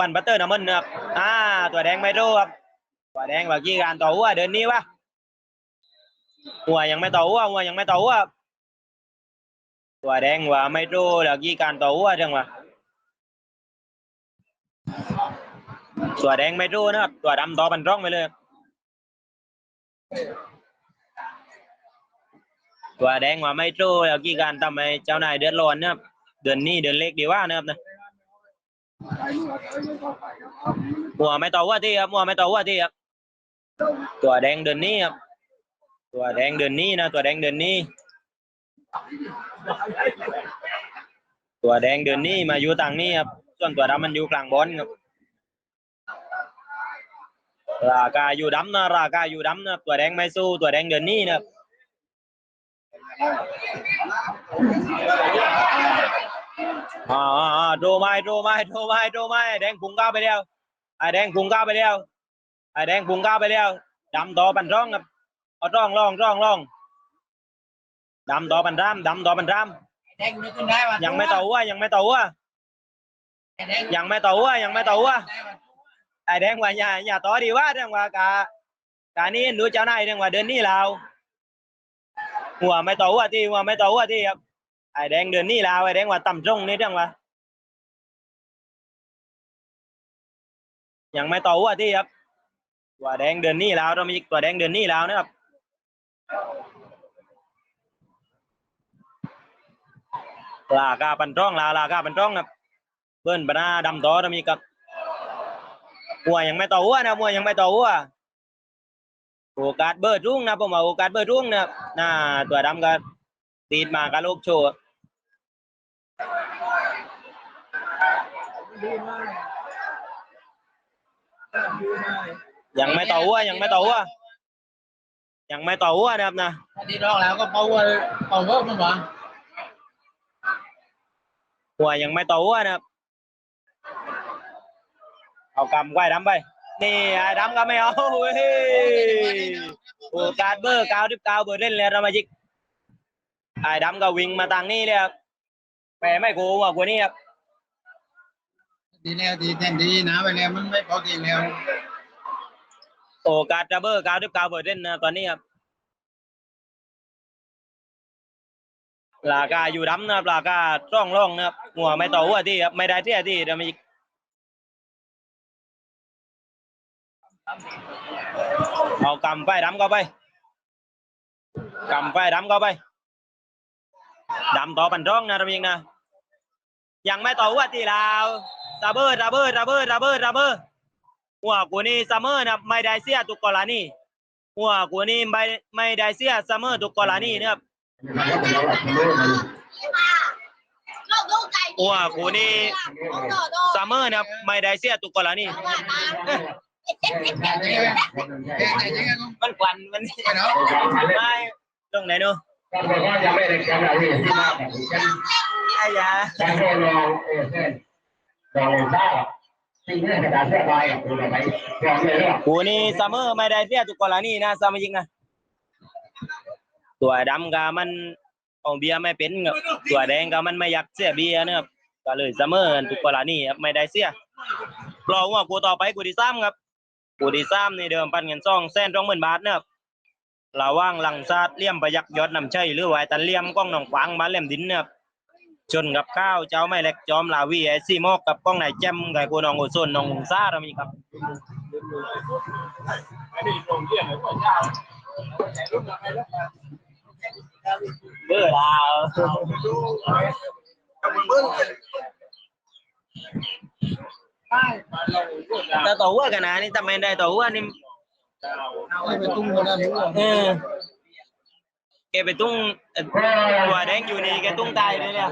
มันบัตเตอร์น้ำมันนะครับอ่า ตัวแดงไม่รู้ครับ ตัวแดงเมื่อกี้การต่อหัวเดินนี้วะหัวยังไม่ต่อหัวหัวยังไม่ต่อหัวตัวแดงว่าไม่รู้เมื่อกี้การต่อหัวจังวะตัวแดงไม่รู้นะครับ ตัวดำต่อบันร่องไปเลย ตัวแดงว่าไม่รู้เมื่อกี้การทำให้เจ้านายเดือดร้อนนะครับ เดือนนี้เดือนเล็กดีว่านะครับนะ หัวไม่ต่อหัวที่ครับหัวไม่ต่อหัวที่ครับ ตัวแดงเดินนี้ครับ ตัวแดงเดินนี้นะ ตัวแดงเดินนี้ ตัวแดงเดินนี้มาอยู่ต่างนี้ครับ ส่วนตัวดำมันอยู่กลางบอลครับ ราคาอยู่ดำนะ ราคาอยู่ดำนะ ตัวแดงไม่สู้ ตัวแดงเดินนี้นะครับ อ่าอ่าอ่าโดไม้โดไม้โดไม้โดไม้แดงพุงก้าวไปแล้วไอ้แดงพุงก้าวไปแล้วไอ้แดงพุงก้าวไปแล้วดำต่อปันร่องครับเอาร่องร่องร่องร่องดำต่อปันรามดำต่อปันรามแดงนึกขึ้นได้ว่ายังไม่ต่อหัวยังไม่ต่อหัวแดงยังไม่ต่อหัวยังไม่ต่อหัวไอ้แดงว่าอย่าอย่าต่อดีว่าเรื่องว่ากะกะนี้ดูเจ้านายเรื่องว่าเดินนี่เราหัวไม่ต่อหัวที่หัวไม่ต่อหัวที่ครับ ไอ้แดงเดินนี่เราไอ้แดงว่าต่ำตรงนี่เรื่องว่ายังไม่ต่อหัวที่ครับตัวแดงเดินนี่เราเรามีตัวแดงเดินนี่เรานะครับลากาปันร่องลาลากาปันร่องครับเบิ้นบรรณาดำต่อเรามีกับหัวยังไม่ต่อหัวนะหัวยังไม่ต่อหัวโอกาสเบิดรุ่งนะผมว่าโอกาสเบิดรุ่งนะน่าตัวดำก็ตีดมากับลูกโชว์ ดีมากดีมากยังไม่ต่อหัวยังไม่ต่อหัวยังไม่ต่อหัวนะครับนะถ้าดีร้องแล้วก็เป่าเป่าเวิร์กมันหวังหัวยังไม่ต่อหัวนะครับเอากำไว้ดำไปนี่ไอ้ดำก็ไม่เอาเว้ยโอกาสเบอร์เก้าสิบเก้าเบอร์เล่นแล้วเรามาจิกไอ้ดำก็วิ่งมาทางนี้เลยครับแปรไม่โกงกว่านี้ครับ ดีแล้วดีแทนดีนะไปแล้วมันไม่พอดีแล้วโอ้กาสจะเบอร์ก้าสิบก้าเบอร์เล่นนะตอนนี้ครับราคาอยู่ดำนะครับราคาร่องร่องนะครับหัวไม่ต่อหัวที่ครับไม่ได้ที่ที่เรามีเอากำไปดำก็ไปกำไปดำก็ไปดำต่อปันร่องนะเรามีนะยังไม่ต่อหัวที่เรา ตาเบอร์ตาเบอร์ตาเบอร์ตาเบอร์ตาเบอร์หัวกูนี่ซัมเมอร์นะไม่ได้เสียทุกกรณีหัวกูนี่ไม่ไม่ได้เสียซัมเมอร์ทุกกรณีนะครับหัวกูนี่ซัมเมอร์นะไม่ได้เสียทุกกรณีมันควันมันไม่เนาะไม่ตรงไหนเนาะก็บอกว่า ยังได้แข่งอะไรที่มากกันไอ้ยาการเล่นลองเอเส้นลองได้สิ่งนี้กระดาษแท้ใบคุณอะไรลองเลยว่ากูนี่ซัมเมอร์ไม่ได้เสียทุกกรณีนะซัมจริงนะตัวดำก็มันเอาเบียร์ไม่เป็นครับตัวแดงก็มันไม่อยากเสียเบียร์นะครับก็เลยซัมเมอร์ทุกกรณีครับไม่ได้เสียรอว่ากูต่อไปกูดีซ้ำครับกูดีซ้ำในเดิมปันเงินซองแสนสองหมื่นบาทนะครับระว่างหลังซาดเลี่ยมประยักยอดนำใช่หรือว่าไอ้ตันเลี่ยมกล้องหนองขวางบ้านเลี่ยมดินนะครับ ชนกับข้าวเจ้าไม่เล็กจอมลาวีไอซีมอกกับกล้องไหนแจมไก่กูน้องโอโซนน้องหงซ่าเรามีครับเบื่อลาวแต่ตัวหัวกันนะนี่ทำไมได้ตัวหัวนี่ไม่ไปตุ้งคนนั้นรู้เออ แกไปตุ้งตัวแดงอยู่นี่แกตุ้งตายเลยเนี่ย